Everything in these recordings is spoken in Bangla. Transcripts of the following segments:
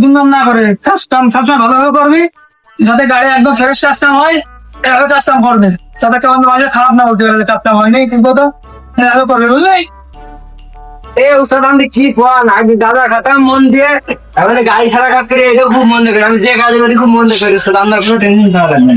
দুর্নাম না করে। কাস্টম সবসময় ভালোভাবে করবি। যাতে গাড়ি একদম ফ্রেশ কাস্টম হয়, এভাবে কাস্টম করবে। যাতে কেউ মাঝে খারাপ না বলতে পারে কাস্টম হয়নি কিন্তু তো এভাবে করবে, বুঝলি? এ উস্তাদ আমি কি কোন আগে দাদা খাতাম মন দিয়ে। এবারে গাড়ি খারাপ কাজ করে এটা খুব মন দিয়ে আমি যে কাজ করি, খুব মন দিয়ে করি। উস্তাদ আপনার কোনো টেনশন না।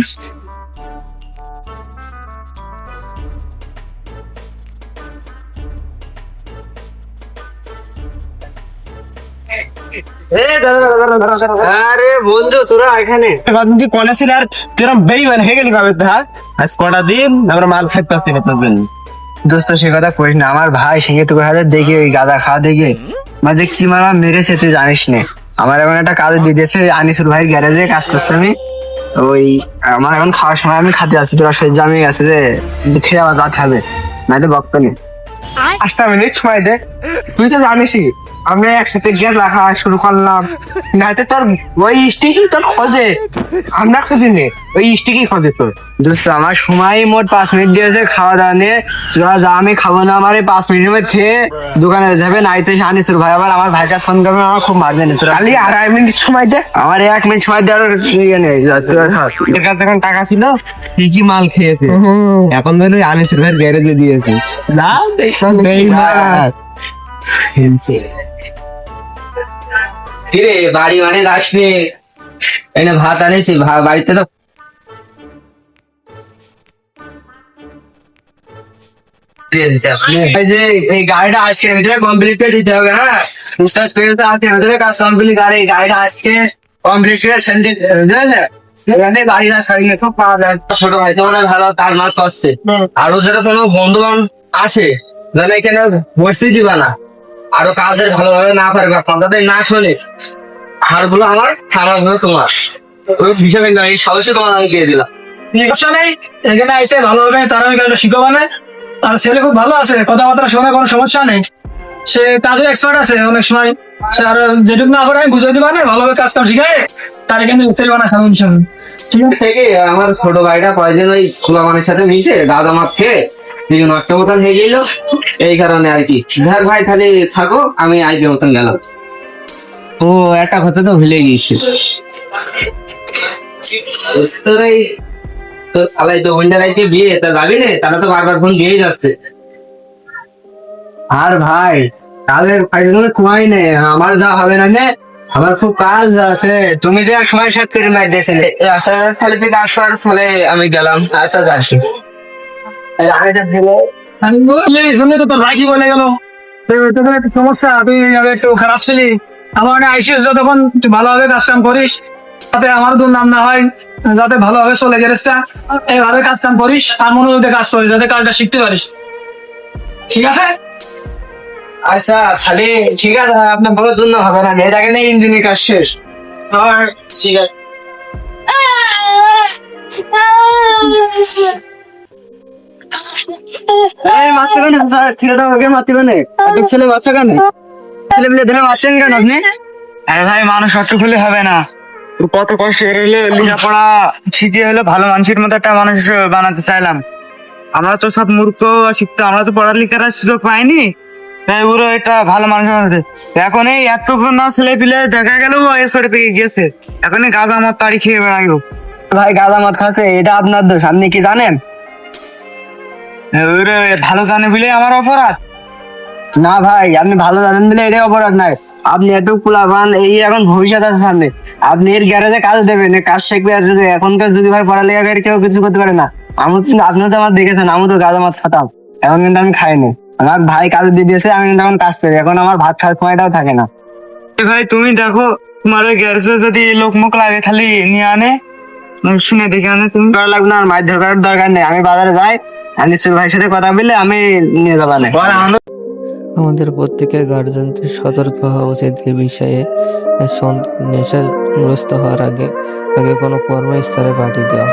আরে বন্ধু তোরা এখানে। তুই কলেজ আর তোরা বেইমান হয়ে গেলি ভাবে আজ কটা দিন আমরা মাল খাইতে পারছি না তোর জন্য। দোস্ত সে কথা কইস না আমার ভাই সিঙ্গে তোকে হাতে দেখে ওই গাদা খাওয়া দেখে মাঝে কি মারা মেরেছে তুই জানিস না। আমার এখন একটা কাজ দিয়ে দিয়েছে আনিসুর ভাইয়ের গ্যারেজে কাজ করছে আমি। ওই আমার এখন খাওয়ার সময় আমি খাতে আছি তোরা সহ্য আমি গেছে যে খেয়ে আবার যাতে হবে। নাইলে বক্ত নেই পাঁচটা মিনিট সময় দে। তুই তো জানিসই। আমরা একসাথে গ্যাস রাখা শুরু করলাম। নাইতে তোর ওই স্টিকই তোর খোঁজে। আমরা খুঁজি নে ওই স্টিকই খোঁজে তোর। দোস্ত আমার সময় মোট পাঁচ মিনিট দিয়েছে খাওয়া দাওয়া নিয়ে। তোরা যা আমি খাব না আমার এই পাঁচ মিনিটের মধ্যে খেয়ে দোকানে যাবে নাইতে আনিসুর ভাই। আবার আমার ভাইটা ফোন করবে আমার খুব মারবে না তোরা। খালি আড়াই মিনিট সময় দে। আমার এক মিনিট সময় দেওয়ার ইয়ে নেই। তোরা কাছে এখন টাকা ছিল কি কি মাল খেয়েছে? এখন ধরে আনিসের ভাইয়ের গ্যারেজে দিয়েছে। না বেইমান কিরে বাড়ি মানে যাসনি? এনে ভাত আনিছি বাড়িতে তো হবে। এই গাড়িটা আজকে ভিতরে কমপ্লিট করে দিতে হবে হ্যাঁ? উস্তাদ তুই আজকে ভিতরে কাজ কমপ্লিট আর এই গাড়িটা আজকে কমপ্লিট করে সেন্ডি বুঝলে? এখানে গাড়িটা সারিয়ে খুব পাওয়া যায় ছোট ভাই তো মানে ভালো কাজ মাছ করছে। আরও যেটা কোনো বন্ধু বান্ধব আসে যেন এখানে বসতে দিবা না। আরও কাজের ভালোভাবে না পারবে আপনাদের না শোনে হাড়গুলো আমার হাড়গুলো তোমার। ওই হিসাবে না এই সদস্য তোমার আমি দিয়ে দিলাম। তারা ওই কাজটা শিখাবানে আর ছেলে খুব ভালো আছে, কথাবার্তা শোনে, কোনো সমস্যা নেই। সে কাজে এক্সপার্ট আছে অনেক সময়। সে আর যেটুকু না করে আমি বুঝাই দিবা না ভালোভাবে কাজ কাম শিখায়, তারা কিন্তু ছেলে বানা ঠিক আছে আমার ছোট ভাইটা কয়েকদিন ওই খোলা মানের সাথে মিশে, দাদা মাছ খেয়ে হয়ে গেল। এই কারণে আর কি। ভাই তাহলে থাকো, আমি আইপি মতন গেলাম। ও একটা কথা তো ভুলে তোর আলাই তো বিয়ে, তা যাবি না? তারা তো বারবার ফোন দিয়েই যাচ্ছে। আর ভাই কুয়াই নেই। আমার যা হবে না নে? আমার খুব কাজ আছে। তুমি যে সময় সাথে করে মার দিয়েছিলে। আচ্ছা তুই কাজ করার ফলে আমি গেলাম। আচ্ছা যাচ্ছি। আমি তো তোর ভাই বলে গেল তোদের একটু সমস্যা তুই একটু খারাপ ছিলি আমার মানে আইসিস যতক্ষণ ভালোভাবে কাজ কাম করিস যাতে আমার দুর্নাম না হয় যাতে ভালোভাবে চলে গ্যারেজটা এইভাবে কাজ কাম করিস আর মনোযোগ দিয়ে কাজ করিস যাতে কাজটা শিখতে পারিস ঠিক আছে আচ্ছা খালি ঠিক আছে আপনার বলার জন্য হবে না এটাকে নিয়ে ইঞ্জিনের কাজ শেষ আর ঠিক আছে ছেলেটা ওকে মারতে কেন ছেলে বাচ্চা কেন? ছেলে মিলে ধরে মারছেন কেন আপনি? আরে ভাই মানুষ অট্ট খুলে হবে না। কত কষ্ট হলে লেখাপড়া শিখে হলো ভালো মানুষের মতো একটা মানুষ বানাতে চাইলাম। আমরা তো সব মূর্খ শিখতে আমরা তো পড়ালেখার সুযোগ পাইনি। তাই পুরো এটা ভালো মানুষ বানাতে। এখন এই এতটুকু না ছেলে পিলে দেখা গেল পেয়ে গেছে এখন গাছ আমার তাড়ি খেয়ে বেড়াইব। ভাই গাঁজা মদ খাচ্ছে এটা আপনার দোষ আপনি কি জানেন? ওরে ভালো জানে বলে আমার অপরাধ? না ভাই আপনি ভালো জানেন বলে এটাই অপরাধ নাই আপনি একটু কুলাবান এই এখন ভবিষ্যৎ আছে সামনে। আপনি এর গ্যারেজে কাজ দেবেন কাজ শিখবে আর যদি এখনকার যদি ভাই পড়ালেখা করে কেউ কিছু করতে পারে না। আমি কিন্তু আপনি তো আমার দেখেছেন আমি তো গাঁজা মাছ খাতাম। এখন কিন্তু আমি খাইনি। আমার ভাই কাজ দিয়ে দিয়েছে আমি কিন্তু এখন কাজ করি। এখন আমার ভাত খাওয়ার সময়টাও থাকে না। ভাই তুমি দেখো তোমার ওই গ্যারেজে যদি লোক মুখ লাগে খালি নিয়ে আনে। শুনে দেখে আনে তুমি করা লাগবে না মাছ ধরার দরকার নেই। আমি বাজারে যাই আনিসুর ভাইয়ের সাথে কথা বলে আমি নিয়ে যাবা না আমাদের প্রত্যেকের গার্জেনদের সতর্ক হওয়া উচিত এই বিষয়ে। সন্তান নেশাগ্রস্ত হওয়ার আগে তাকে কোনো কর্মস্থলে পাঠিয়ে দেওয়া।